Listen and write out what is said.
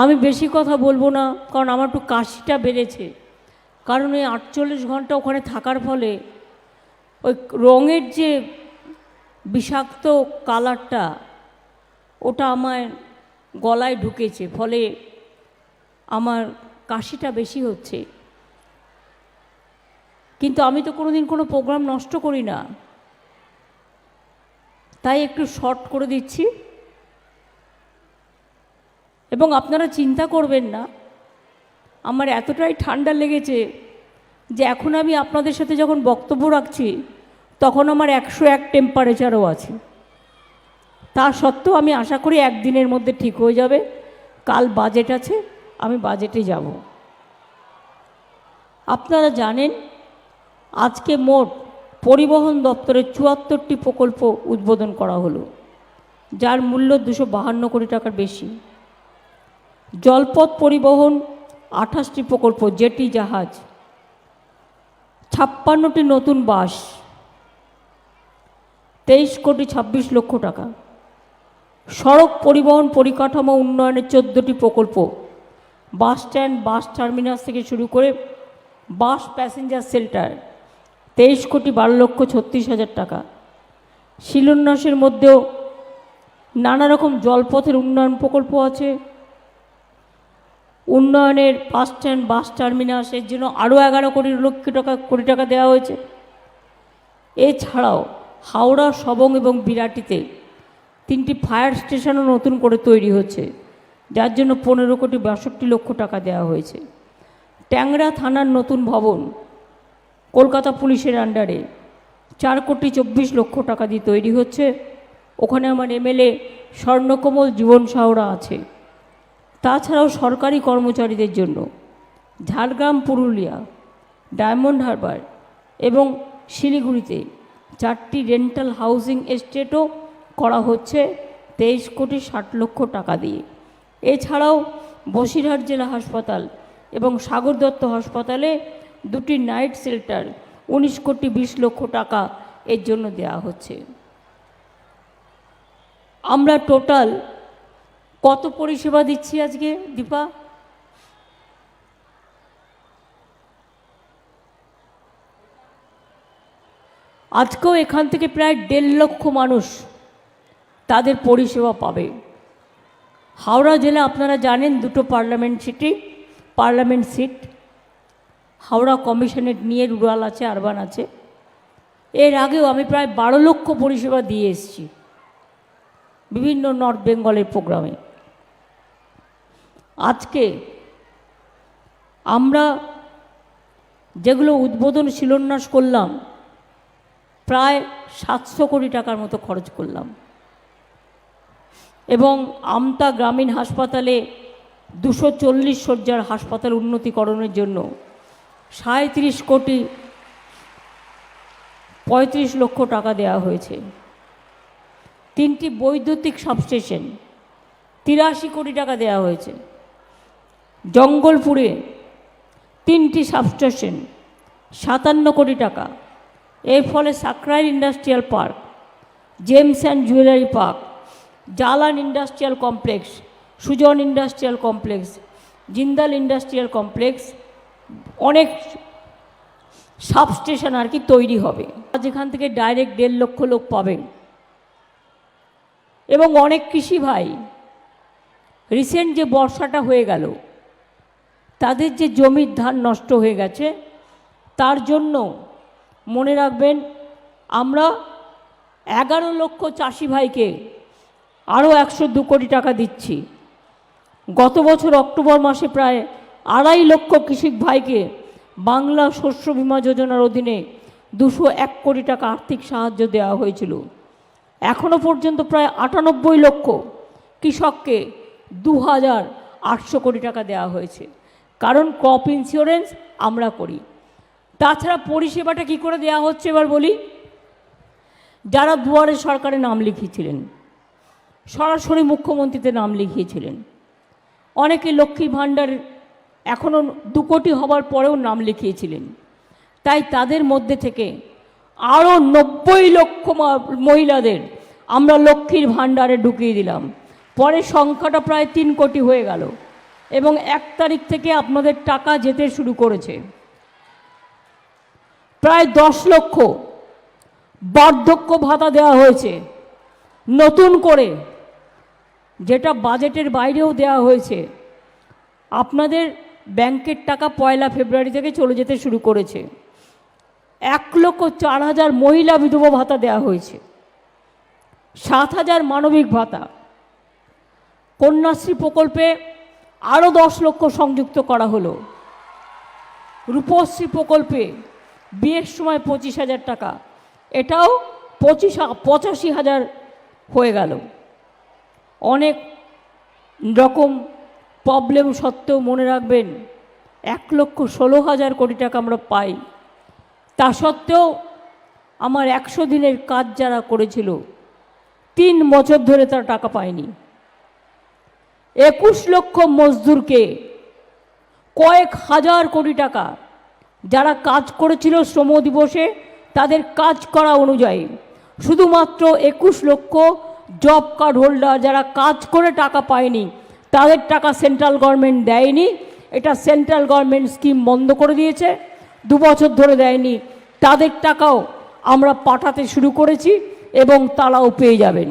আমি বেশি কথা বলব না, কারণ আমার একটু কাশিটা বেড়েছে। কারণ ওই আটচল্লিশ ঘণ্টা ওখানে থাকার ফলে ওই রঙের যে বিষাক্ত কালারটা, ওটা আমার গলায় ঢুকেছে, ফলে আমার কাশিটা বেশি হচ্ছে। কিন্তু আমি তো কোনোদিন কোনো প্রোগ্রাম নষ্ট করি না। তাই একটু শর্ট করে দিচ্ছি। এবং আপনারা চিন্তা করবেন না। আমার এতটাই ঠান্ডা লেগেছে যে এখন আমি আপনাদের সাথে যখন বক্তব্য রাখছি, তখন আমার একশো এক টেম্পারেচারও আছে। তা সত্ত্বেও আমি আশা করি একদিনের মধ্যে ঠিক হয়ে যাবে। কাল বাজেট আছে, আমি বাজেটে যাব। আপনারা জানেন, আজকে মোট পরিবহন দপ্তরের চুয়াত্তরটি প্রকল্প উদ্বোধন করা হলো, যার মূল্য দুশো বাহান্ন কোটি টাকার বেশি। জলপথ পরিবহন আঠাশটি প্রকল্প, জেটি জাহাজ, ছাপ্পান্নটি নতুন বাস, তেইশ কোটি ছাব্বিশ লক্ষ টাকা। সড়ক পরিবহন পরিকাঠামো উন্নয়নের চোদ্দোটি প্রকল্প, বাস স্ট্যান্ড, বাস টার্মিনাস থেকে শুরু করে বাস প্যাসেঞ্জার সেল্টার তেইশ কোটি বারো লক্ষ ছত্রিশ হাজার টাকা। শিলান্যাসের মধ্যেও নানা রকম জলপথের উন্নয়ন প্রকল্প আছে। উন্নয়নের বাস স্ট্যান্ড বাস টার্মিনাস এর জন্য আরও এগারো কোটি, লক্ষ টাকা, কোটি টাকা দেওয়া হয়েছে। এছাড়াও হাওড়া, সবং এবং বিরাটিতে তিনটি ফায়ার স্টেশনও নতুন করে তৈরি হচ্ছে। যার জন্য পনেরো কোটি বাষট্টি লক্ষ টাকা দেওয়া হয়েছে। ট্যাংরা থানার নতুন ভবন কলকাতা পুলিশের আন্ডারে চার কোটি চব্বিশ লক্ষ টাকা দিয়ে তৈরি হচ্ছে। ওখানে আমার এমএলএ স্বর্ণকমল জীবন সাহরা আছে। তাছাড়াও সরকারি কর্মচারীদের জন্য ঝাড়গ্রাম, পুরুলিয়া, ডায়মন্ড হারবার এবং শিলিগুড়িতে চারটি রেন্টাল হাউজিং এস্টেটও করা হচ্ছে তেইশ কোটি ষাট লক্ষ টাকা দিয়ে। এছাড়াও বসিরহাট জেলা হাসপাতাল এবং সাগর দত্ত হাসপাতালে দুটি নাইট শেল্টার উনিশ কোটি বিশ লক্ষ টাকা এর জন্য দেওয়া হচ্ছে। আমরা টোটাল কত পরিষেবা দিচ্ছি আজকে, দীপা? আজকেও এখান থেকে প্রায় দেড় লক্ষ মানুষ তাদের পরিষেবা পাবে। হাওড়া জেলা, আপনারা জানেন, দুটো parliament city, parliament seat. Howrah কমিশনের নিয়ে রুরাল আছে, আরবান আছে। এর আগেও আমি প্রায় বারো লক্ষ পরিষেবা দিয়ে এসেছি। বিভিন্ন নর্থ বেঙ্গলের প্রোগ্রামে। আজকে আমরা যেগুলো উদ্বোধন শিলান্যাস করলাম, প্রায় সাতশো কোটি টাকার মতো খরচ করলাম। এবং আমতা গ্রামীণ হাসপাতালে দুশো চল্লিশ শয্যার হাসপাতাল উন্নতিকরণের জন্য সাঁত্রিশ কোটি পঁয়ত্রিশ লক্ষ টাকা দেওয়া হয়েছে। তিনটি বৈদ্যুতিক সাবস্টেশন তিরাশি কোটি টাকা দেওয়া হয়েছে। জঙ্গলপুরে তিনটি সাবস্টেশন, সাতান্ন কোটি টাকা। এর ফলে Sankrail industrial park, gems and jewellery park, Jalan industrial complex, Sujan industrial complex, Jindal industrial complex, অনেক সাবস্টেশন আর কি তৈরি হবে। যেখান থেকে ডাইরেক্ট দেড় লক্ষ লোক পাবেন। এবং অনেক কৃষি ভাই, রিসেন্ট যে বর্ষাটা হয়ে গেল তাদের যে জমির ধান নষ্ট হয়ে গেছে, তার জন্য মনে রাখবেন, আমরা এগারো লক্ষ চাষি ভাইকে আরও একশো দু কোটি টাকা দিচ্ছি। গত বছর অক্টোবর মাসে প্রায় আড়াই লক্ষ কৃষক ভাইকে বাংলা শস্য বীমা যোজনার অধীনে দুশো এক কোটি টাকা আর্থিক সাহায্য দেওয়া হয়েছিল। এখনও পর্যন্ত প্রায় আটানব্বই লক্ষ কৃষককে দু হাজার আটশো কোটি টাকা দেওয়া হয়েছে। কারণ ক্রপ ইন্স্যুরেন্স আমরা করি। তাছাড়া পরিষেবাটা কি করে দেওয়া হচ্ছে এবার বলি? যারা দুয়ারে সরকারে নাম লিখিয়েছিলেন, সরাসরি মুখ্যমন্ত্রীতে নাম লিখিয়েছিলেন, অনেকে লক্ষ্মী ভাণ্ডার এখনও দু কোটি হবার পরেও নাম লিখিয়েছিলেন, তাই তাদের মধ্যে থেকে আরও নব্বই লক্ষ মহিলাদের আমরা লক্ষ্মীর ভাণ্ডারে ঢুকিয়ে দিলাম। পরে সংখ্যাটা প্রায় তিন কোটি হয়ে গেল। এবং এক তারিখ থেকে আপনাদের টাকা যেতে শুরু করেছে। প্রায় দশ লক্ষ বার্ধক্য ভাতা দেওয়া হয়েছে। নতুন করে যেটা বাজেটের বাইরেও দেওয়া হয়েছে, আপনাদের ব্যাংকের টাকা পয়লা ফেব্রুয়ারি থেকে চলে যেতে শুরু করেছে। এক লক্ষ চার হাজার মহিলা বিধবা ভাতা দেওয়া হয়েছে। সাত হাজার মানবিক ভাতা। কন্যাশ্রী প্রকল্পে আরও দশ লক্ষ সংযুক্ত করা হলো। রূপশ্রী প্রকল্পে বিয়ের সময় পঁচিশ হাজার টাকা। এটাও পঁচিশ পঁচাশি হাজার হয়ে গেল। অনেক রকম প্রবলেম সত্ত্বেও মনে রাখবেন, এক লক্ষ ষোলো হাজার কোটি টাকা আমরা পাই। তা সত্ত্বেও আমার একশো দিনের কাজ যারা করেছিল, তিন বছর ধরে তারা টাকা পায়নি। একুশ লক্ষ মজদুরকে কয়েক হাজার কোটি টাকা যারা কাজ করেছিল শ্রম দিবসে, তাদের কাজ করা অনুযায়ী শুধুমাত্র একুশ লক্ষ জব কার্ড হোল্ডার যারা কাজ করে টাকা পায়নি, তাদের টাকা সেন্ট্রাল গভর্নমেন্ট দেয়নি। এটা সেন্ট্রাল গভর্নমেন্ট স্কিম বন্ধ করে দিয়েছে। দু বছর ধরে দেয়নি। তাদের টাকাও আমরা পাঠাতে শুরু করেছি এবং তারাও পেয়ে যাবেন।